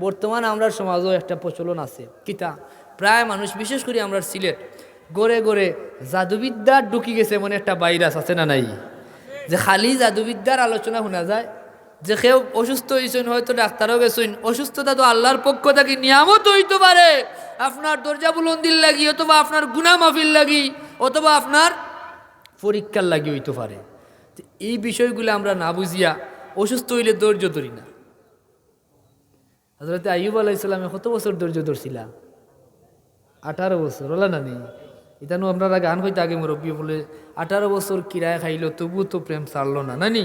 বর্তমান আমরা সমাজও একটা প্রচলন আছে। কিতা? প্রায় মানুষ, বিশেষ করে আমরা সিলেট, গড়ে গড়ে জাদুবিদ্যার ঢুকি গেছে এমন একটা ভাইরাস আছে না নাই? যে খালি জাদুবিদ্যার আলোচনা শোনা যায়, যে কেউ অসুস্থ হয়েছেন হয়তো ডাক্তারও গেছেন, অসুস্থতা তো আল্লাহর পক্ষ থেকে নিয়ামত হইতে পারে। আপনার দরজা বুলন্দির লাগি, অথবা আপনার গুনা মাফিল লাগি, অথবা আপনার পরীক্ষার লাগি হইতে পারে। এই বিষয়গুলো আমরা না বুঝিয়া অসুস্থ হইলে ধৈর্য ধরি না। হজরত আইব আলাইসালামে কত বছর ধৈর্য ধরছিলা? আঠারো বছর ওলা না নেই ইতানো আমরা গান হইতে আগে মুরব্বী বলে, আঠারো বছর কিরায় খাইলো তবু তো প্রেম ছাড়লো না, নানি?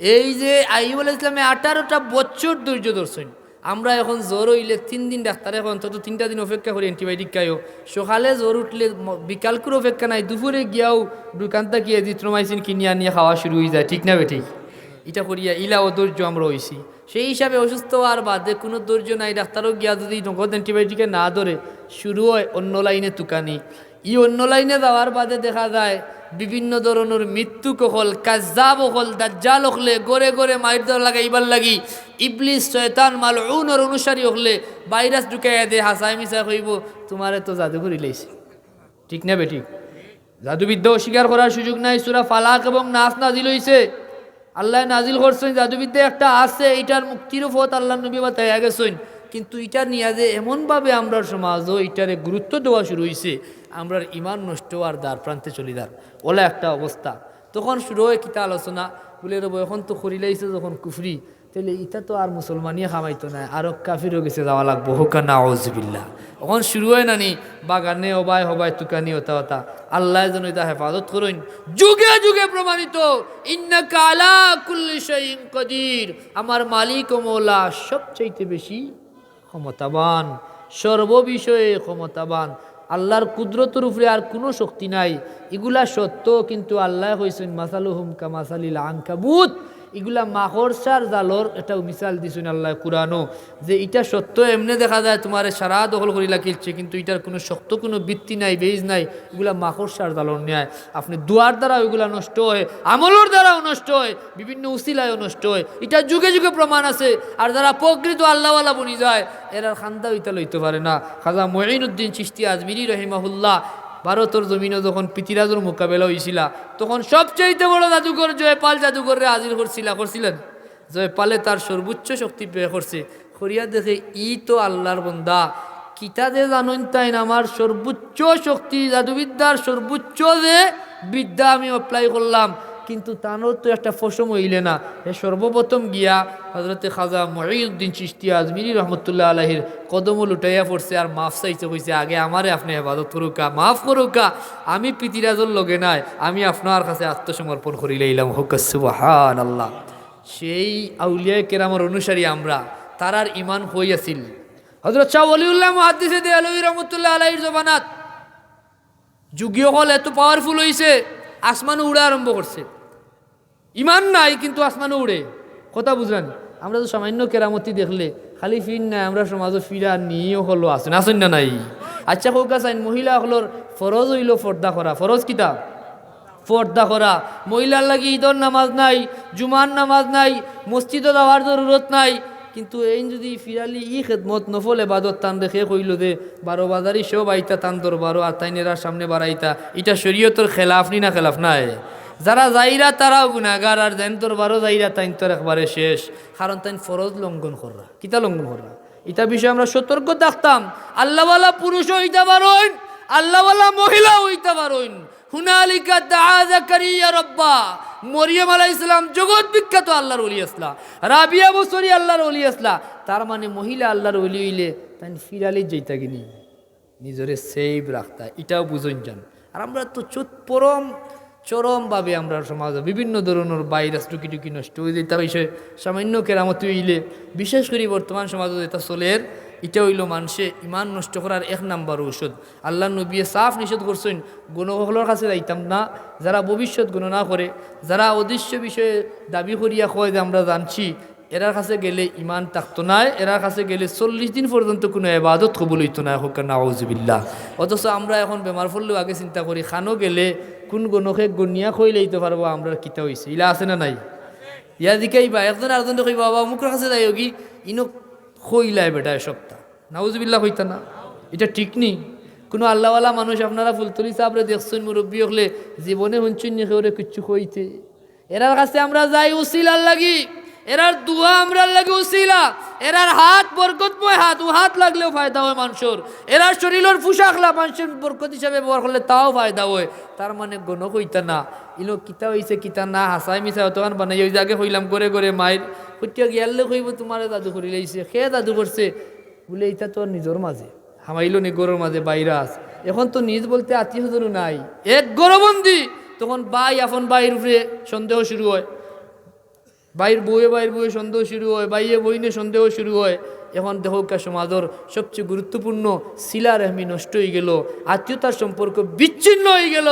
এই যে আইব আলাহ ইসলামে আঠারোটা বছর ধৈর্য ধরছেন, আমরা এখন জ্বর হইলে তিন দিন ডাক্তার এখন অন্তত তিনটা দিন অপেক্ষা করি অ্যান্টিবায়োটিক খাইও। সকালে জ্বর উঠলে বিকাল করে অপেক্ষা নাই, দুপুরে গিয়াও দোকানটা গিয়ে জিত্রমাইসিন কিনিয়া নিয়ে খাওয়া শুরু হয়ে যায়, ঠিক না বেঠিক এটা করিয়া ইলা ও ধৈর্য আমরা হইছি। সেই হিসাবে অসুস্থ হওয়ার বাদে কোনো ধৈর্য নাই, ডাক্তারও গিয়া যদি নগদ অ্যান্টিবায়োটিকে না ধরে, শুরু হয় অন্য লাইনে তুকানি ই অন্য লাইনে যাওয়ার বাদে দেখা যায়, বিভিন্ন ধরনের মৃত্যু কহল কাজাব হল দাজ্জাল হলে, গড়ে গড়ে মাইর দেওয়ার লাগে ইবার লাগি ইবলিস, শয়তান মাল উনর অনুসারী হলে ভাইরাস ঢুকাই দে হাসাই মিশা কইব, তোমারে তো জাদু করি লাইছে। ঠিক না বেঠিক জাদুবিদ্যা অস্বীকার করার সুযোগ নাই, সুরা ফালাক এবং নাচ নাজিল হইছে। আল্লাহ নাজিল করছেন, জাদুবিদ্যা একটা আছে, এটার মুক্তির পথ আল্লাহ নবী বা তাই গেছেন কিন্তু এটা নিয়ে যে এমনভাবে আমরা সমাজও এটারে গুরুত্ব দেওয়া শুরু হয়েছে আমরা ইমান নষ্ট আর দ্বার প্রান্তে চলি দ্বার ওলা একটা অবস্থা। তখন শুরু হয় কিতা আলোচনা। বলে, রব, এখন তো খরিলাইছে যখন কুফরি। তাহলে ইটা তো আর মুসলমানিয়ে খামাইতো না, আরও কাফিরও গেছে যাওয়া লাগবো। হোকা না ওজবিল্লা এখন শুরু হয় নানি বাগানে হবাই হবাই তুকানি হতা হতা আল্লাহ যেন এটা হেফাজত করুন। যুগে যুগে প্রমাণিত আমার মালিক ও মৌলা সবচাইতে বেশি ক্ষমতাবান, সর্ববিষয়ে ক্ষমতাবান। আল্লাহর কুদরতের উপরে আর কোনো শক্তি নাই। এগুলা সত্য, কিন্তু আল্লাহ হয়েছেন মাসালুহুম কা মাসালিল আনকাবুত। এগুলা মাহরসার জালর এটা মিসাল দিছেন আল্লাহ কুরানো যে এটা সত্য এমনি দেখা যায় তোমার সারা দখল করিলা কিলছে কিন্তু এটার কোনো শক্ত কোনো বৃত্তি নাই বেজ নাই, এগুলা মাকড়সার জালর নেয় আপনি দুয়ার দ্বারা ওইগুলা নষ্ট হয়, আমলের দ্বারাও নষ্ট হয়, বিভিন্ন উসিলায়ও নষ্ট হয়, এটা যুগে যুগে প্রমাণ আছে। আর যারা প্রকৃত আল্লাহওয়ালা বনি যায়, এরা খান্দা ওইটা লইতে পারে না। খাজা মঈনুদ্দিন চিস্তি আজমিরি রহিমাহুল্লাহ ভারতের জমিনে যখন পৃথিরাজর মোকাবেলা হয়েছিল, তখন সবচেয়ে বড় জাদুঘর জয়পাল জাদুঘরে হাজির করছিলা, করছিলেন? জয়পালে তার সর্বোচ্চ শক্তি ব্যয় করছে। করিয়া দেখে, ই তো আল্লাহর বন্দা। কিতা যে জানুন তাই আমার সর্বোচ্চ শক্তি, জাদুবিদ্যার সর্বোচ্চ যে বিদ্যা আমি অ্যাপ্লাই করলাম। কিন্তু তারও তো একটা ফসম হইলে না। এ সর্বপ্রথম গিয়া হজরতে খাজা মহিউদ্দিন চিস্তি আজমিরি রহমতুল্লাহ আলহির কদমল লুটাইয়া পড়ছে আর মাফ চাইতে কইছে আগে আমারে আপনি হেফাজত করুকা, মাফ করুকা। আমি পিতিরাজর লগে নাই, আমি আপনার কাছে আত্মসমর্পণ করি লইলাম। হুকান আল্লাহ সেই আউলিয়া কেরামর অনুসারী আমরা তারার ইমান হই আছিল। হজরত শাহ অলিউল্লাহ মহাদিসে দে আলহী রহমতুল্লাহ আলহির জবানাত যুগীয় হল এত পাওয়ারফুল হইছে। আসমানও উড়ে আরম্ভ করছে। ইমান নাই, কিন্তু আসমানও উড়ে। কথা বুঝলেন? আমরা তো সামান্য কেরামতি দেখলে খালি ফির নাই, আমরা সমাজও ফিরা নিয়েও হলো আসেন আসেন না নাই? আচ্ছা কৌকা চাইন মহিলা হলোর ফরজ হইল ফর্দা করা। ফরজ কিতা ফর্দা করা। মহিলার লাগি ঈদর নামাজ নাই, জুমার নামাজ নাই মসজিদও যাওয়ার জরুরত নাই কিন্তু এই যদি ফিরালি ই খেদমত নফল এবাদত তান দেখে কইল দে বারো বাজারি সব আইতা তান দরবারও আর তাইনেরা সামনে বাড়াইতা। এটা শরীয়তর খেলাফ নি না খেলাফ নাই? যারা যাইরা তারাও গুণাগার আর যেন তোর বারো যাইরা তাইন তোর একবারে শেষ। কারণ তাইন ফরজ লঙ্ঘন কররা। কিতা লঙ্ঘন কররা? এটা বিষয়ে আমরা সতর্ক থাকতাম। আল্লাহওয়ালা পুরুষ হইতে পারেন আল্লাহওয়ালা মহিলা হইতে হুনালিকা দাআ জাকারিয়া রব্বা। মরিয়ম আলাইহিস সালাম জগৎ বিখ্যাত আল্লাহর ওলি আসলা। রাবিয়া বসরি আল্লাহর ওলি আসলা। তার মানে মহিলা আল্লাহর ওলি হইলে তাই ফিরালি যাইতা কিনি নিজরে সেভ রাখতা, এটাও বুঝুন যান। আর আমরা তো চোত পরম, চরমভাবে আমরা সমাজে বিভিন্ন ধরনের ভাইরাস টুকি টুকি নষ্ট হয়ে যেতে বিষয়ে সামান্য কেরামতি হইলে, বিশেষ করে বর্তমান সমাজে এটা চলের এটা হইল মানুষে ইমান নষ্ট করার এক নাম্বার ঔষধ। আল্লাহ নবিয়ে সাফ নিষেধ করছেন গণসকলের কাছে যাইতাম না, যারা ভবিষ্যৎ গণনা করে, যারা অদৃশ্য বিষয়ে দাবি করিয়া কয় যে আমরা জানছি, এরার কাছে গেলে ইমান থাকতো না, এরার কাছে গেলে চল্লিশ দিন পর্যন্ত কোনো এবাদত কবুল হইতো না, হোক নাউজবিল্লা অথচ আমরা এখন বেমার পড়লেও আগে চিন্তা করি, খানো গেলে কোন গণকে গনিয়া খই লইতে পারব, আমরা কিতা হয়েছে ইলা আছে না নাই? ইয়া দিকেই বা একজন আরেকজন কইবা, বাবা মুখের কাছে যাই কি, ইনো হইলায় বেটায় সপ্তাহ। নাউজবিল্লা হইতা না। এটা ঠিক নেই। কোনো আল্লাহওয়ালা মানুষ আপনারা ফুলতলি সাবরে দেখছেন, মুরব্বী হলে জীবনে হুঞ্চুন ওরে কিচ্ছু হইতে এরার কাছে আমরা যাই উচিল লাগি। এরার দুয়া আমরা লাগে উসিলা। এরার হাত বরকতময় হাত, ও হাত লাগলেও ফায়দা হয় মানুষের। এরার শরীরের পোশাকলা মানুষের বরকত হিসাবে ব্যবহার করলে তাও ফায়দা হয়। তার মানে গণ কইতা না। ইনো কিতা হইছে, কিতা না, হাসাই মিশা অতখান বানাই ওই জাগে হইলাম করে করে মায়ের হইতে গিয়ালে কইব, তোমার দাদু করি লাইছে সে দাদু করছে? বলে এটা তোর নিজের মাঝে। হামাইলো নি গরুর মাঝে, বাইরা আছে। এখন তো নিজ বলতে আত্মীয় নাই। এক গরবন্দি, তখন বাই, আপন বাইর উপরে সন্দেহ শুরু হয়। বাইর বউয়ে বাইর বউয়ে সন্দেহ শুরু হয়, বাইয়ে বইনে সন্দেহ শুরু হয়। এখন দেহকা সমাজের সবচেয়ে গুরুত্বপূর্ণ শিলা রেহমি নষ্ট হয়ে গেল, আত্মীয়তার সম্পর্ক বিচ্ছিন্ন হয়ে গেল।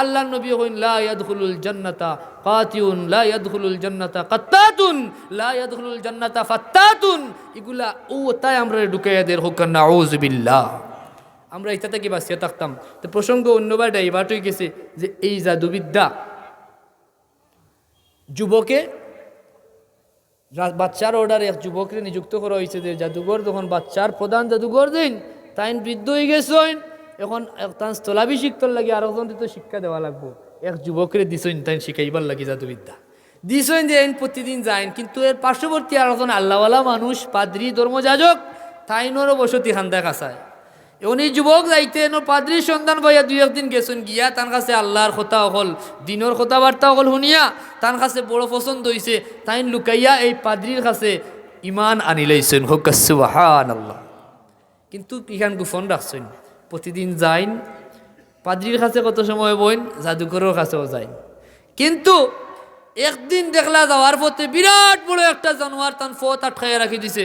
আল্লাহ নবী হইন, লা ইয়াদখুলুল জান্নাতা কাতিউন, লা ইয়াদখুলুল জান্নাতা কাত্তাতুন, লা ইয়াদখুলুল জান্নাতা ফাত্তাতুন। এগুলা ও তাই আমরা ঢুকাইয়া দের হোক নাউজুবিল্লাহ আমরা এটা থেকে বাঁচিয়ে থাকতাম। তো প্রসঙ্গ অন্যবার ডাইভার্ট হয়ে গেছে যে এই জাদুবিদ্যা যুবকে বাচ্চার অর্ডারে এক যুবকরে নিযুক্ত করা হয়েছে যে জাদুঘর যখন বাচ্চার প্রধান জাদুঘর দিন, তাইন বৃদ্ধ হয়ে গেছেন এখন তান স্থলাভিষিক্তর লাগে আর একজন তো শিক্ষা দেওয়া লাগবো। এক যুবকরে দিছেন তাইন শিখাইবার লাগে জাদুবিদ্যা। দিছেন যে প্রতিদিন যাইন, কিন্তু এর পার্শ্ববর্তী আর একজন আল্লাহওয়ালা মানুষ, পাদ্রি ধর্মযাজক, তাইনরও বসতি খান্দা কাছায়। উনি যুবক যাইতে এনো পাদ্রির সন্ধান পাইয়া দুই একদিন গেছেন গিয়া, তার কাছে আল্লাহর কথা অকল, দিনের কথাবার্তা অকল শুনিয়া তার কাছে বড় পছন্দ হইছে, তাই লুকাইয়া এই পাদ্রির কাছে ইমান আনি লাইছেন। হোক সুবাহান আল্লাহ কিন্তু ইখান গুফন রাখছেন। প্রতিদিন যাইন, পাদ্রির কাছে কত সময় বইন, জাদুঘরের কাছেও যাইন। কিন্তু একদিন দেখলা যাওয়ার পথে বিরাট বড় একটা জানোয়ার তান ফত আটকাইয়া রাখি দিছে।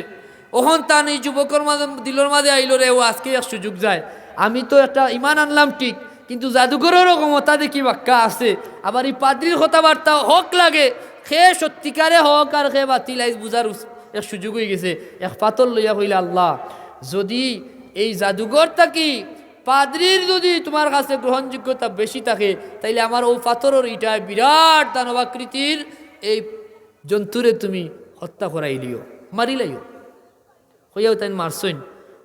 ওখন তান এই যুবকের মাঝে, দিলর মাঝে আইলো রে, ও আজকে এক সুযোগ যায়। আমি তো একটা ইমান আনলাম ঠিক, কিন্তু জাদুঘরেরও ক্ষমতা দেখি বাক্কা আছে। আবার এই পাদ্রির কথাবার্তা হক লাগে, খে সত্যিকারে হক আর খে বাতিল, আইজ বুঝার এক সুযোগ হয়ে গেছে। এক পাতল লইয়া কইলে, আল্লাহ, যদি এই জাদুঘর থাকি, পাদ্রির যদি তোমার কাছে গ্রহণযোগ্যতা বেশি থাকে, তাইলে আমার ও পাথরের ইটায় বিরাট দানবাকৃতির এই জন্তুরে তুমি হত্যা করাইলিও মারিলাইও হইয়াও তাই মারছইন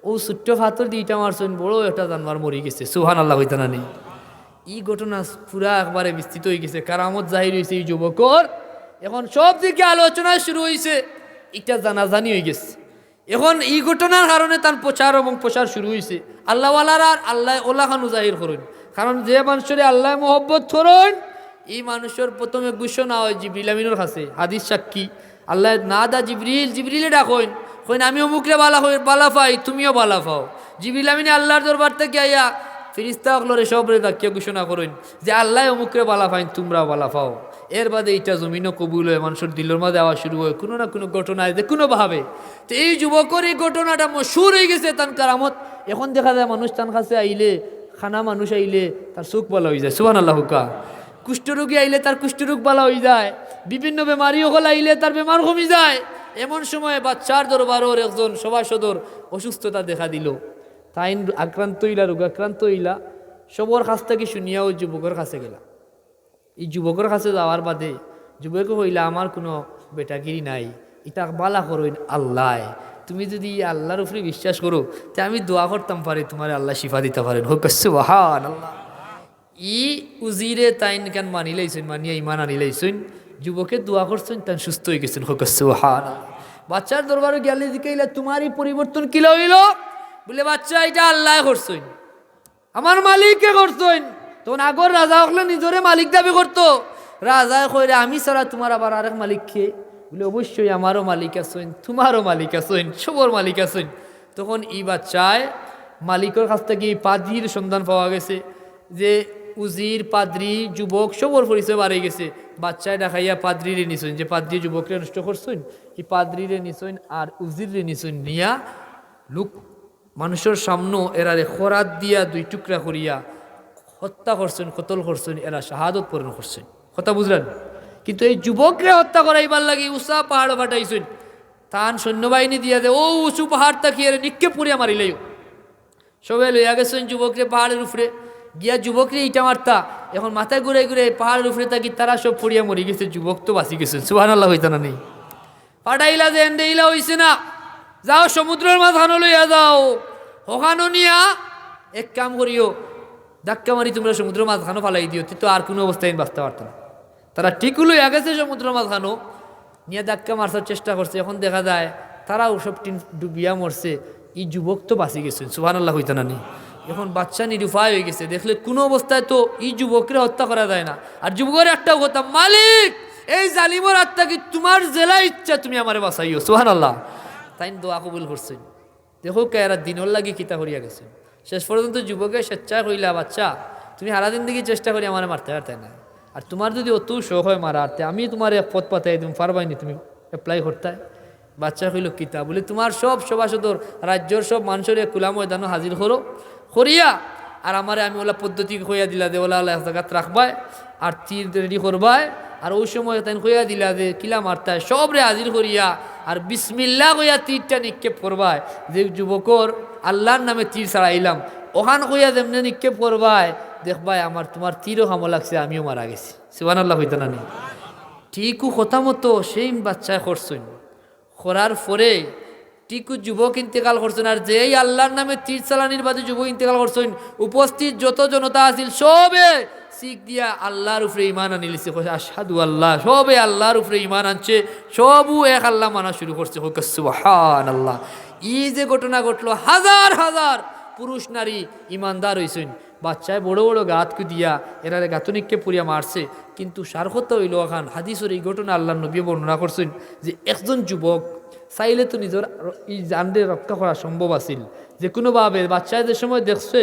ও ছোট্ট ফাতর দিয়ে ইটা মারছইন বড় একটা জানবার মরি গেছে সুহান আল্লাহ হইতা না। নেই এই ঘটনা পুরা একবারে বিস্তৃত হয়ে গেছে, কারামত জাহির হয়েছে এই যুবকর। এখন সব দিকে আলোচনা শুরু হয়েছে এটা জানাজানি হয়ে গেছে। এখন এই ঘটনার কারণে তার প্রচার এবং প্রসার শুরু হয়েছে আল্লাহওয়ালারা আর আল্লাহ ওলা খানু জাহির করুন। কারণ যে মানুষের আল্লাহ মোহব্বত করুন এই মানুষের প্রথমে ঘোষণা হয় জিবরিল আমিনের কাছে। হাদিস সাক্ষী, আল্লাহ না দা জিবরিল, জিবরিলে ডাকইন। কইন আমি অমুকরে বালা হই, বালা পাই, তুমিও বালা পাও। জিবরিল আমিনে আল্লাহর দরবার থেকে আইয়া ফিরিস্তা অকলরে সবরে ডাকিয়া ঘোষণা করেন যে আল্লাহ অমুকরে বালা পাইন তোমরা বালা পাও। এর বাদে এইটা জমিনও কবুল হয় মানুষের দিলের মাঝে আওয়া শুরু হয় কোনো না কোনো ঘটনায় যে কোনো ভাবে। তো এই যুবকের এই ঘটনাটা মশুর হয়ে গেছে তান কারামত। এখন দেখা যায় মানুষ তান কাছে আইলে, খানা মানুষ আইলে তার চোখ ভালো হয়ে যায় সুহান আল্লাহ হুকা। কুষ্ঠরোগী আইলে তার কুষ্ঠরোগ ভালো হয়ে যায়। বিভিন্ন বেমারি হল আইলে তার বেমার কমে যায়। এমন সময় বাচ্চার দরবারের একজন সভাসদর অসুস্থতা দেখা দিল। তাই আক্রান্ত হইলা, রোগ আক্রান্ত হইলা, সবর কাছ থেকে শুনিয়া ওই যুবকের কাছে গেলা। এই যুবকের কাছে যাওয়ার বাদে যুবক হইলা, আমার কোনো বেটাগিরি নাই, এটা বালা করইন আল্লাহ। তুমি যদি আল্লাহর উপরে বিশ্বাস করো, তে আমি দোয়া করতাম পারি, তোমার আল্লাহ শিফা দিতে পারেন। হোক আল্লাহ ই উজিরে তাইন কেন মানি লাইছেন মানিয়া ইমান আনি লাইছেন যুবকে দোয়া করছেন তাই সুস্থ হয়ে গেছেন। হোক ওহান বাচ্চার দরবারে গেলে দিকে তোমারই পরিবর্তন কি হইল বলে, বাচ্চা, এটা আল্লাহ করছেন। আমার মালিককে করছেন। তখন আগর রাজা হকলে নিজরে মালিক দাবি করতো। রাজায় কইরে, আমি ছাড়া তোমার আবার আরেক মালিক কে? বলে, অবশ্যই আমারও মালিক আছেন, তোমারও মালিক আছেন, সবর মালিক আছেন। তখন এই বাচ্চায় মালিকের কাছ থেকে এই পাদ্রির সন্ধান পাওয়া গেছে যে উজির, পাদ্রি, যুবক, সবর পরিচয় বাড়ে গেছে। বাচ্চায় দেখাইয়া পাদ্রিরে নিছেন যে পাদ্রি যুবকরে নষ্ট করছেন এই পাদ্রিরে নিছেন আর উজিরে নিছেন নিয়া লোক মানুষের সামনে এরারে খরাত দিয়া দুই টুকরা করিয়া হত্যা করছেন কতল করছেন এরা শাহাদত পূরণ করছেন। কথা বুঝলেন? কিন্তু এই যুবকরে হত্যা করাইবার লাগে উষা পাহাড় ফাটাইছেন তান সৈন্যবাহিনী দিয়া দে, ও উঁচু পাহাড় তাকিয়ে নিক্ষেপ পুরিয়া মারিলেও সবাই লইয়া গেছেন যুবকরে পাহাড়ের উপরে। গিয়া যুবকরে ইটা মারতা। এখন মাথায় ঘুরে ঘুরে পাহাড়ের উপরে থাকি তারা সব পড়িয়া মরি গেছে, যুবক তো বাঁচি গেছে। সুহান আল্লাহ হইতা না নেই। পাঠাইলা যে এন্ডেইলা হইছে না। যাও সমুদ্রের মাঝখানো লইয়া যাও। ওখানো নিয়া এক কাম করিও। ধাক্কা মারি তোমরা সমুদ্রের মাঝখানো ফালাই দিও। তো আর কোনো অবস্থায় বাঁচতে পারত না। তারা ঠিক লইয়া গেছে সমুদ্রের মাঝখানো। নিয়ে ধাক্কা মারবার চেষ্টা করছে। এখন দেখা যায় তারা ওসব টিন ডুবিয়া মরছে। এই যুবক তো বাঁচি গেছে। সুহান আল্লাহ হইতে নানি এখন বাচ্চা নিরুপায় হয়ে গেছে। দেখলে কোনো অবস্থায় তো এই যুবকরে হত্যা করা যায় না। আর যুবকের একটা কথা, মালিক, এই জালিমর আত্মা কি তোমার জেলা ইচ্ছা তুমি আমারে বাঁচাইও? সুহান আল্লাহ তাই দোয়া কবুল করছেন দেখো কে এরা দিনর লাগি কিতা করিয়া গেছে। শেষ পর্যন্ত যুবকে স্বেচ্ছায় কইলা, বাচ্চা, তুমি সারাদিন দিকে চেষ্টা করি আমার মারতে পারতে না। আর তোমার যদি অত শখ হয় মারাতে আমি তোমার এক পথ পাতাই তুমি পারবাইনি তুমি অ্যাপ্লাই করতে। বাচ্চা কইল, কিতা? বলে, তোমার সব সভাসদর, রাজ্যর সব মানুষের কুলা ময়দানও হাজির করো। করিয়া, আর আমারে আমি ওলা পদ্ধতি কইয়া দিলা দে ওলা এক জায়গাত রাখবাই, আর তীর রেডি করবাই, আর ওই সময় তাই কইয়া দিলা দে কিলা মারতায় সব রে হাজির করিয়া, আর বিসমিল্লা কইয়া তীরটা নিক্ষেপ করবায় যে যুবকর আল্লাহর নামে তীর ছাড়াইলাম, ওখান কইয়া যেমনি নিক্ষেপ করবায় দেখবাই আমার তোমার তীরও হামো লাগছে, আমিও মারা গেছি। সিবান আল্লাহ হইতে না নি? ঠিকও কথা মতো সেই বাচ্চায় করছেন করার পরে টিকু যুবক ইন্তেকাল করছেন আর যেই আল্লাহর নামে তীর চালানির বাদে যুবক ইন্তেকাল করছেন, উপস্থিত যত জনতা আছিল, সবে শিখ দিয়া আল্লাহর উপরে ইমান আনিলিছে আসাদু আল্লাহ সবে আল্লাহর উপরে ইমান আনছে। সবও এক আল্লাহ মানা শুরু করছে। সুবহান আল্লাহ ই যে ঘটনা ঘটলো, হাজার হাজার পুরুষ নারী ইমানদার হইছেন। বাচ্চায় বড় বড় গাতকে দিয়া এরারে গাতনিককে পুরিয়া মারছে। কিন্তু সারকত হইল খান হাদিসের এই ঘটনা আল্লাহ নবী বর্ণনা করছেন যে একজন যুবক চাইলে তো নিজের এই জানরে রক্ষা করা সম্ভব আছিল। যে কোনোভাবে বাচ্চায় যে সময় দেখছে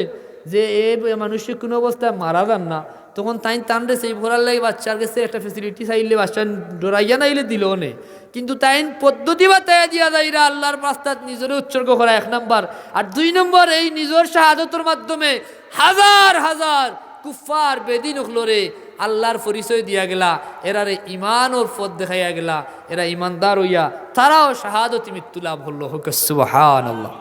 যে এ মানুষের কোনো অবস্থায় মারা যান না, তখন তাই তানরে সেই ভরার লাগে বাচ্চার কাছে একটা ফেসিলিটি চাইলে বাচ্চা ডরাইয়া নাইলে দিল নে। কিন্তু তাই পদ্ধতি বা তাই দিয়া যাইরা আল্লাহর রাস্তাত নিজের উৎসর্গ করা এক নম্বর আর দুই নম্বর এই নিজের শাহাদতের মাধ্যমে হাজার হাজার কুফার বেদিন উখলোরে আল্লাহর পরিচয় দিয়া গেলা, এরারে ইমান ওর পথ দেখাইয়া গেলা, এরা ইমানদার হইয়া, তারাও শাহাদতি মৃত্যু লাভ হল্লো হোক আল্লাহ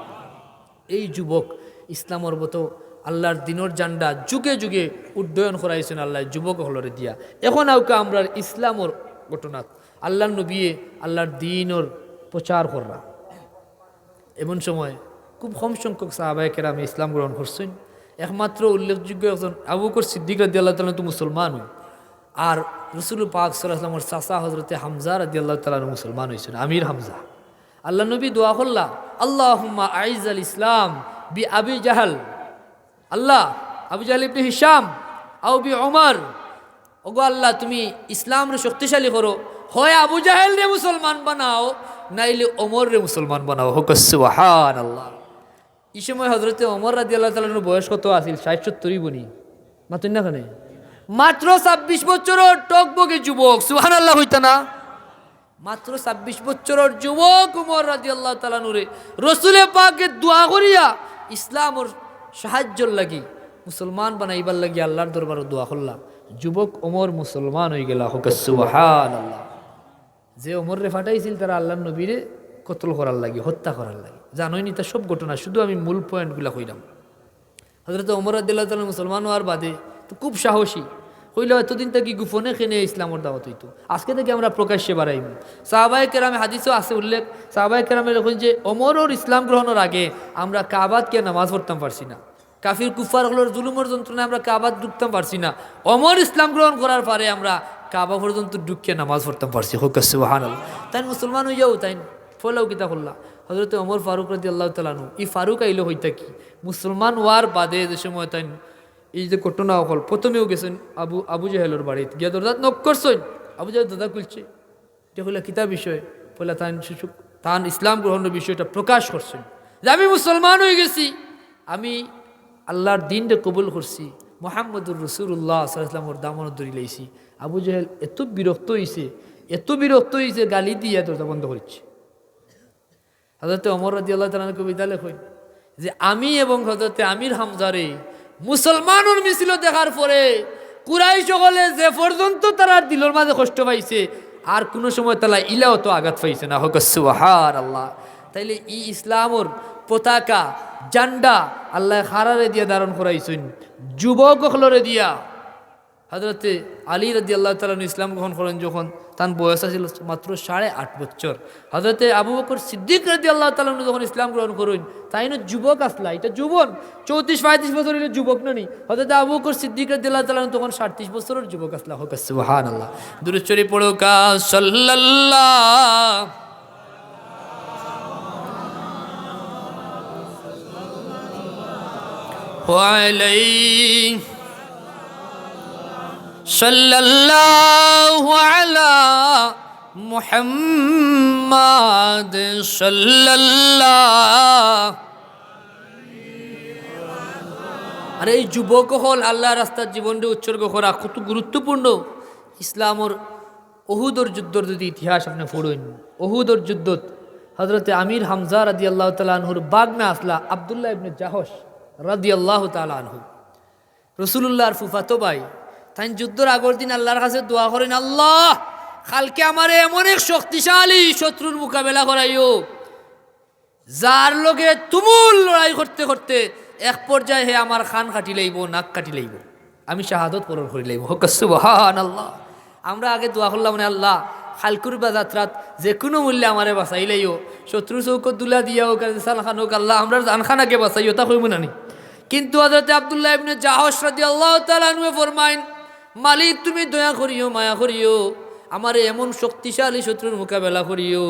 এই যুবক ইসলামর মতো আল্লাহর দিনর জান্ডা যুগে যুগে উড্ডয়ন করাইছেন আল্লাহ, যুবক হলরে দিয়া। এখন আউকা আমরা ইসলামর ঘটনা আল্লাহর নবিয়ে আল্লাহর দিনর প্রচার কররা। এমন সময় খুব কম সংখ্যক সাহাবায় কেরাম ইসলাম গ্রহণ করছেন। একমাত্র উল্লেখযোগ্য একজন আবু বকর সিদ্দিক রাদি আল্লাহ তালা তো মুসলমান আর রসুল পাক সাল্লাহামের চাষা হজরতে হামজা রাদি আল্লাহ তালা মুসলমান হয়েছেন, আমির হামজা। আল্লাহ নবী দোয়া করলা আল্লাহ আইজ আল ইসলাম বি আবি জাহাল। আল্লাহ, আবু জাহাল ইবনে হিসাম আউ বি ওমর ওগো আল্লাহ, তুমি ইসলামরে শক্তিশালী করো। হয় আবু জাহেল রে মুসলমান বানাও, নাইলে ওমর রে মুসলমান বানাও। হোক সুবহান আল্লাহ এই সময় হজরতে ওমর রাদি আল্লাহ তালার বয়স কত আছিল? ষাট সত্তরই বনি মাতুন না খানে? মাত্র ছাব্বিশ বছরের টকবগে যুবক সুহান আল্লাহ হইতা না? মাত্র ছাব্বিশ বছরের যুবক উমর রাজি আল্লাহ তালানুরে রসুলে পাকে দোয়া করিয়া ইসলামর সাহায্যর লাগি, মুসলমান বানাইবার লাগি আল্লাহর দরবার দোয়া করলা যুবক ওমর মুসলমান হয়ে গেলা হোক সুবাহান আল্লাহ যে ওমররে ফাটাইছিল তারা আল্লাহ নবীরে কতল করার লাগে, হত্যা করার লাগে। জানোই নি তার সব ঘটনা, শুধু আমি মূল পয়েন্টগুলা কইলাম। হজরত ওমর আদিল্লাহ তালা মুসলমান হওয়ার বাদে তো খুব সাহসী। হইলে এতদিন তাকে গুফনে খেনে ইসলামর দাওয়াত হইতো। আজকে থেকে আমরা প্রকাশ্যে বাড়াইব। সাহাবাই কেরামে হাদিসও আছে উল্লেখ। সাহাবাই কেরামে দেখুন যে অমর ওর ইসলাম গ্রহণের আগে আমরা কাবাদকে নামাজ পড়তাম পারছি না। কাফির কুফার হলোর জুলুমের যন্ত্রণায় আমরা কাবাদ ঢুকতাম পারছি না। অমর ইসলাম গ্রহণ করার পরে আমরা কাবা পর্যন্ত ঢুকিয়ে নামাজ পড়তাম পারছি। হোক সুহান তাই মুসলমান হয়ে যাও তাই। ফলাও কিতা করলা হজরত অমর ফারুক রাজি আল্লাহ তালানু এই ফারুক আইলো হইতা কি? মুসলমান হওয়ার বাদে যে সময় তাই এই যে ঘটনা হল, প্রথমেও গেছেন আবু আবু জাহেলের বাড়িতে। গিয়া দরজাত নক করছেন। আবু জাহেল দাদা খুলছে। এটা হইলে কিতা বিষয়। বলে তান শিশু তান ইসলাম গ্রহণের বিষয়টা প্রকাশ করছেন। যে আমি মুসলমান হয়ে গেছি। আমি আল্লাহর দিনটা কবুল করছি। মোহাম্মদুর রসুল্লাহ সাল্লামর দামন ধরি লাইছি। আবু জাহেল এত বিরক্ত হয়েছে এত বিরক্ত হয়েছে গালি দিয়ে দরজা বন্ধ করছে। হজরতে অমর রাজি আল্লাহ তালার কবিতা লেখেন যে আমি এবং হজরতে আমির হামজারে মুসলমানের মিছিল দেখার পরে কুরাই সকলে যে পর্যন্ত তারা দিলর মাঝে কষ্ট পাইছে, আর কোনো সময় তারা ইলাও তো আঘাত পাইছে না। হোক সুহার আল্লাহ তাইলে ই ইসলামর পতাকা, জান্ডা আল্লাহ খারারে দিয়া ধারণ করাইছেন, যুবক হলরে দিয়া। হজরতে আলী রদি আল্লাহ তালন ইসলাম গ্রহণ করেন যখন তার বয়স ছিল মাত্র সাড়ে আট বছর হজরতে আবু বকর সিদ্দিক রদি আল্লাহ তালন যখন ইসলাম গ্রহণ করুন তাই না যুবক আসলা এটা যুবন চৌত্রিশ পঁয়ত্রিশ বছর হলে যুবক ননি হজরতে আবু বকর সিদ্দিক রদি আল্লাহ তালন তখন সাতত্রিশ বছরের যুবক আসলা হোক সুহান আল্লাহ দূরেশ্বরী পড়ুকা সাল্লাল্লাহ وعليه সাল্লাল্লাহু আলা মুহাম্মাদ সাল্লাল্লাহ আর এই যুবক হল আল্লাহ রাস্তার জীবনটি উৎসর্গ করা কত গুরুত্বপূর্ণ। ইসলামর অহুদর যুদ্ধর যদি ইতিহাস আপনি পড়ুন অহুদর যুদ্ধত হজরতে আমির হামজা রাদি আল্লাহ তালাহুর বাগনা আসলা আবদুল্লাহ ইবনে জাহস রাদি আল্লাহ তালাহু রসুল্লাহর ফুফাতো ভাই তাই যুদ্ধর আগর দিন আল্লাহর কাছে দোয়া করেন, আল্লাহ, কালকে আমার এমন এক শক্তিশালী শত্রুর মোকাবেলা করাইও, যার লগে তুমুল লড়াই করতে করতে এক পর্যায়ে হে আমার খান কাটি লইব, নাক কাটি লইব, আমি শাহাদত পূরণ করি লইব। হকান আল্লাহ আমরা আগে দোয়া করলাম মানে আল্লাহ, খালকুর বা যাত্রাত যে কোনো মূল্যে আমারে বাঁচাই লাইও, শত্রু চৌকত দুলা দিয়া হোক সাল খান হোক, আল্লাহ, আমরা জান খান আগে বাঁচাইও, তা কইব নানি কিন্তু হজরত আবদুল্লাহ ইবনে জাহস রাদি আল্লাহ তালানুয়ে ফরমাইন মালিক, তুমি দয়া করিও, মায়া করিও, আমার এমন শক্তিশালী শত্রুর মোকাবেলা করিও,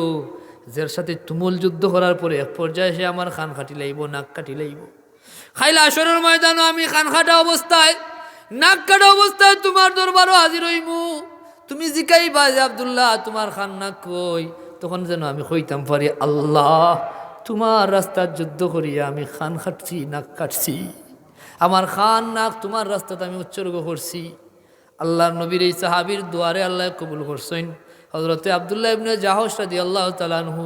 যার সাথে তুমুল যুদ্ধ করার পরে এক পর্যায়ে সে আমার খান খাটি লাইব, নাক কাটি লাইব। খাইলা, আসরের ময়দানও আমি খান খাটা অবস্থায়, নাক কাটা অবস্থায় তোমার দরবারও হাজির হইমু। তুমি জিকাই বাজ আবদুল্লাহ, তোমার খান নাক কই? তখন যেন আমি কইতাম, পারি আল্লাহ, তোমার রাস্তার যুদ্ধ করিয়া আমি খান খাটছি, নাক কাটছি। আমার খান নাক, তোমার রাস্তাতে আমি উৎসর্গ করছি। আল্লাহ নবীর এই সাহাবির দুয়ারে আল্লাহ কবুল করছেন। হজরতে আবদুল্লাহ ইবনে জাহস রাদি আল্লাহ তালানহু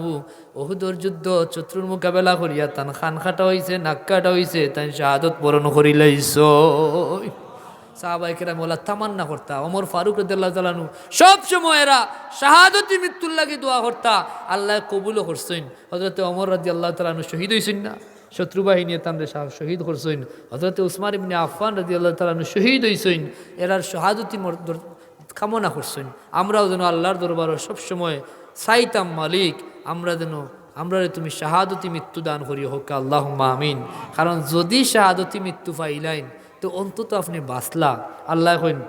ওহুদর যুদ্ধ, শত্রুর মোকাবেলা করিয়া তান খান খাটা হইছে, নাক হইছে, তাই শাহাদত বরণ করি লাইছ। সাহাবাইকেরা মোলা তামান্না করতা অমর ফারুক রদাল্লাহ তালানু সব সময় এরা শাহাদতি মৃত্যুর লাগে দোয়া করতা, আল্লাহ কবুলও করছেন। হজরতে অমর রাদি আল্লাহ তালানু শহীদ হইছেন না। শত্রু বাহিনী তানরে শহীদ করছেন। হজরত উসমান ইবনে আফান রাজি আল্লাহ তালানু শহীদ হইছেন। এরার শাহাদতি কামনা করছেন। আমরাও যেন আল্লাহর দরবারও সবসময় সাইতাম মালিক, আমরা যেন আমরা তুমি শাহাদতি মৃত্যু দান করি হোক আল্লাহ আমিন। কারণ যদি শাহাদতি মৃত্যু পাইলাইন, তো অন্তত আপনি বাঁচলা। আল্লাহ কইন,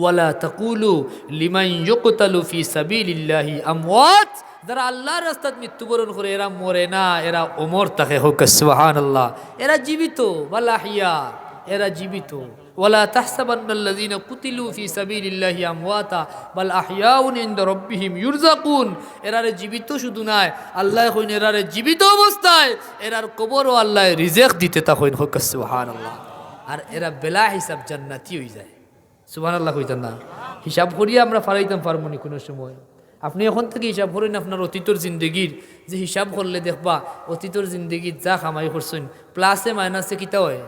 ওয়ালা তাকুলু লিমাই ইয়কতালু ফি সাবিলিল্লাহি আমওয়াত। যারা আল্লাহর রাস্তাত মৃত্যুবরণ করে, এরা মরে না, এরা ওমর তাকে হোক, সুবহানাল্লাহ। এরা জীবিত বালাহিয়া এরা জীবিত। ওয়ালা তাহসাবান্নাল্লাযীনা কুতিলু ফি সাবিলিল্লাহি আমওয়াতা, বাল আহইয়াউন ইনদা রাব্বিহিম ইউরযাকুন। এরারে জীবিত শুধু নাই, আল্লাহ কইন এরারে জীবিত অবস্থায়, এরার কবরও আল্লাহ রিজেক দিতে তা কইন হোক, সুবহানাল্লাহ। আর এরা বেলা হিসাব জান্নাতি হয়ে যায়। সুবহানাল্লাহ কইতাম না হিসাব করিয়া আমরা ফারাইতাম পারব কোনো সময়। আপনি এখন থেকে হিসাব করেন আপনার অতীতর জিন্দগির যে হিসাব করলে দেখবা অতীতর জিন্দগির যা কামাই করছেন প্লাসে মাইনাসে কিতা হয়?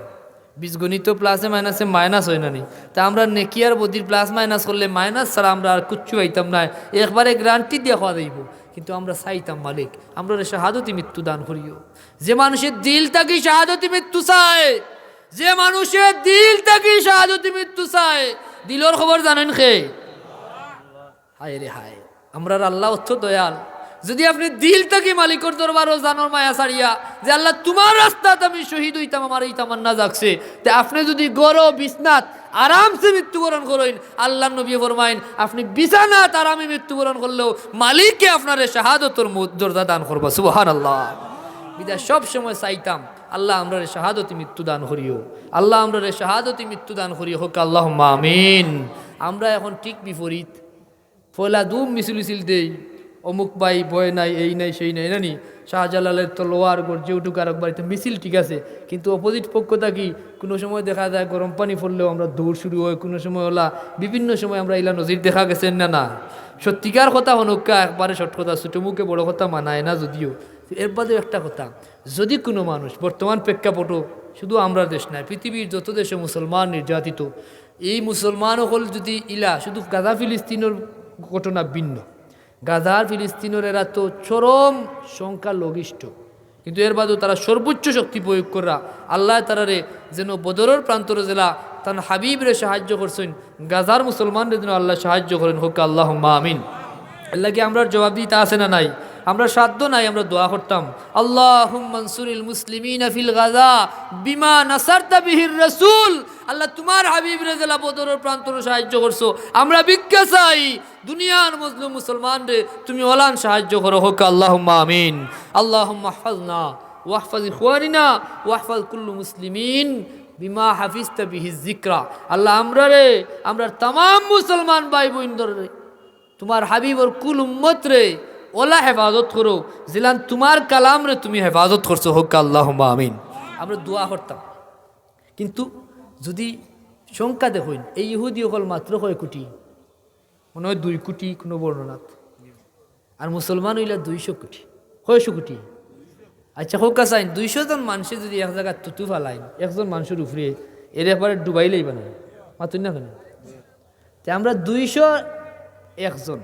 বীজগণিত প্লাসে মাইনাসে মাইনাস হয় না নি? তা আমরা নেকিয়ার বদির প্লাস মাইনাস করলে মাইনাস ছাড়া আমরা আর কুচ্ছু আইতাম না। একবারে গ্রান্টি দিয়ে খাওয়া যাইব। কিন্তু আমরা চাইতাম মালিক, আমরা শাহাদতি মৃত্যু দান করিও। যে মানুষের দিল থাকি শাহাদতি মৃত্যু চায়, যে মানুষের দিল থাকি শাহাদতি মৃত্যু চায় দিলর খবর জানেন খে হায় রে হায়। আমরা আল্লাহ অর্থ দয়াল। যদি আপনি দিল থেকে মালিকর দরবারও জানোর মায়া সারিয়া যে আল্লাহ তোমার রাস্তাত আমি শহীদ হইতাম, আমার এই তামান্না জাগছে, তে আপনি যদি গরো বিছনাথ আরামসে মৃত্যুবরণ করেন আল্লাহ নবী ফরমাইন, আপনি বিছানাত আরামে মৃত্যুবরণ করলেও মালিককে আপনার শাহাদতর দরজা দান করব। সুবহান আল্লাহ বিদা সব সময় চাইতাম, আল্লাহ আমরা রে শাহাদতি মৃত্যু দান করিও। আল্লাহ আমরা রে শাহাদতি মৃত্যু দান করিও। হোক আল্লাহ মামিন আমরা এখন ঠিক বিপরীত। ফলা দুম মিছিল মিছিল দেই, অমুক ভাই বয় নাই, এই নাই, সেই নাই, নানি? শাহজালালের তলোয়ার গর্জে উঠুক আর বাড়িতে মিছিল ঠিক আছে, কিন্তু অপোজিট পক্ষ থাকি কোনো সময় দেখা যায় গরম পানি পড়লেও আমরা দৌড় শুরু হয়, কোনো সময় ওলা বিভিন্ন সময় আমরা ইলা নজির দেখা গেছেন না না? সত্যিকার কথা হনুকা একবারে শর্ট কথা, ছোটো মুখে বড় কথা মানায় না যদিও। এর বাদেও একটা কথা, যদি কোনো মানুষ বর্তমান প্রেক্ষাপটও শুধু আমরা দেশ নাই, পৃথিবীর যত দেশে মুসলমান নির্যাতিত, এই মুসলমান হল যদি ইলা শুধু গাজা ফিলিস্তিনের ঘটনা ভিন্ন। গাজার ফিলিস্তিনের তো চরম সংখ্যা লঘিষ্ঠ কিন্তু এর বাদেও তারা সর্বোচ্চ শক্তি প্রয়োগ করা, আল্লাহ তারারে যেন বদরের প্রান্তর জেলা তান হাবিবরে সাহায্য করছেন, গাজার মুসলমানদের যেন আল্লাহ সাহায্য করেন। হোক আল্লাহ আমিন। আল্লাহকে আমরা জবাব দিতে আসে না নাই? আমরা সাধ্য নাই, আমরা দোয়া করতাম। আল্লাহ মনসুরিল মুসলিমিন ফিল গাজা বিমা নাসারতা বিহির রসুল। আল্লাহ তোমার হাবিব রেজেলা বদরের প্রান্তর সাহায্য করছ। আমরা চাই। দুনিয়ার মজলুম মুসলমান রে, তুমি ওলান সাহায্য করো। হোক আল্লাহ আমিন। আল্লাহ মাহফাজনা ওয়াহফাজ ইখওয়ানিনা ওয়াহফাজ কুল্লু মুসলিমিন বিমা হাফিজ বিহি জিক্রা আল্লাহ আমরা রে, আমরা তাম মুসলমান ভাই বোন তোমার হাবিবর কুল উম্মত রে ওলা হেফাজত করো। জিলান, তোমার কালাম রে তুমি হেফাজত করছ। হোক আল্লাহ আমিন। আমরা দোয়া করতাম। কিন্তু যদি সংখ্যা দেখুন এই ইহুদি অকল মাত্র কয় কোটি? মনে হয় দুই কোটি, কোনো বর্ণনাথ আর মুসলমান হইলে দুইশো কোটি। কয়শো কোটি? আচ্ছা হোক চাইন দুইশো জন মানুষে যদি এক জায়গায় তুতু ফালাইন, একজন মানুষের উপরে, এর একবারে ডুবাইলেই বানায়। মাতুন না কেন? আমরা দুইশো একজন।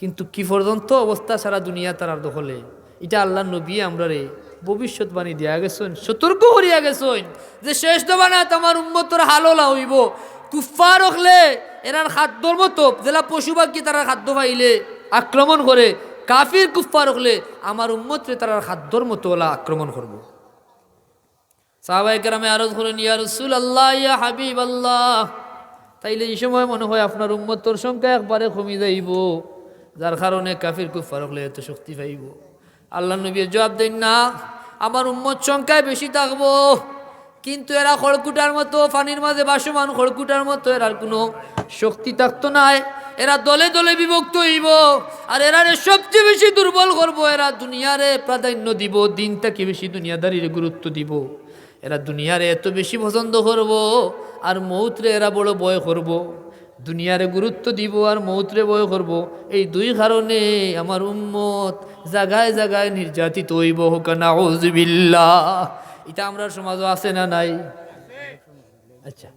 কিন্তু কি পর্যন্ত অবস্থা সারা দুনিয়া তার দখলে। এটা আল্লাহ নবী আমরা রে ভবিষ্যৎবাণী দিয়া গেছেন, সতর্ক করিয়া গেছেন যে শেষ দবানা তোমার উন্মতর হাললা হইব। কুফা রখলে এরার খাদ্যর মতো, জেলা পশু পাখি তারা খাদ্য পাইলে আক্রমণ করে। কাফির কুফা রখলে আমার উম্মতরে তারা খাদ্যর মতো ওলা আক্রমণ করব। সাহাবাই কেরামে আরজ করেন, ইয়া রসুল আল্লাহ ইয়া হাবিব আল্লাহ তাইলে এই সময় মনে হয় আপনার উম্মতর সংখ্যা একবারে কমি যাইব। যার কারণে কাফির কুফার হলে এত শক্তি পাইব। আল্লাহ নবী জবাব দেন, না, আমার উম্মত সংখ্যায় বেশি থাকব। কিন্তু এরা খড়কুটার মতো, পানির মাঝে বাসমান খড়কুটার মতো এরার কোনো শক্তি থাকতো নাই এরা দলে দলে বিভক্ত হইব। আর এরারে সবচেয়ে বেশি দুর্বল করব, এরা দুনিয়ারে প্রাধান্য দিব, দিনটাকে বেশি দুনিয়াদারির গুরুত্ব দিব। এরা দুনিয়ারে এত বেশি পছন্দ করব, আর মৌত্রে এরা বড় বয় করব। দুনিয়ারে গুরুত্ব দিব আর মৌত্রে বয় করব। এই দুই কারণে আমার উম্মত জাগায় জাগায় নির্যাতিত হইব হোক না এটা আমরা সমাজও আছে না নাই? আচ্ছা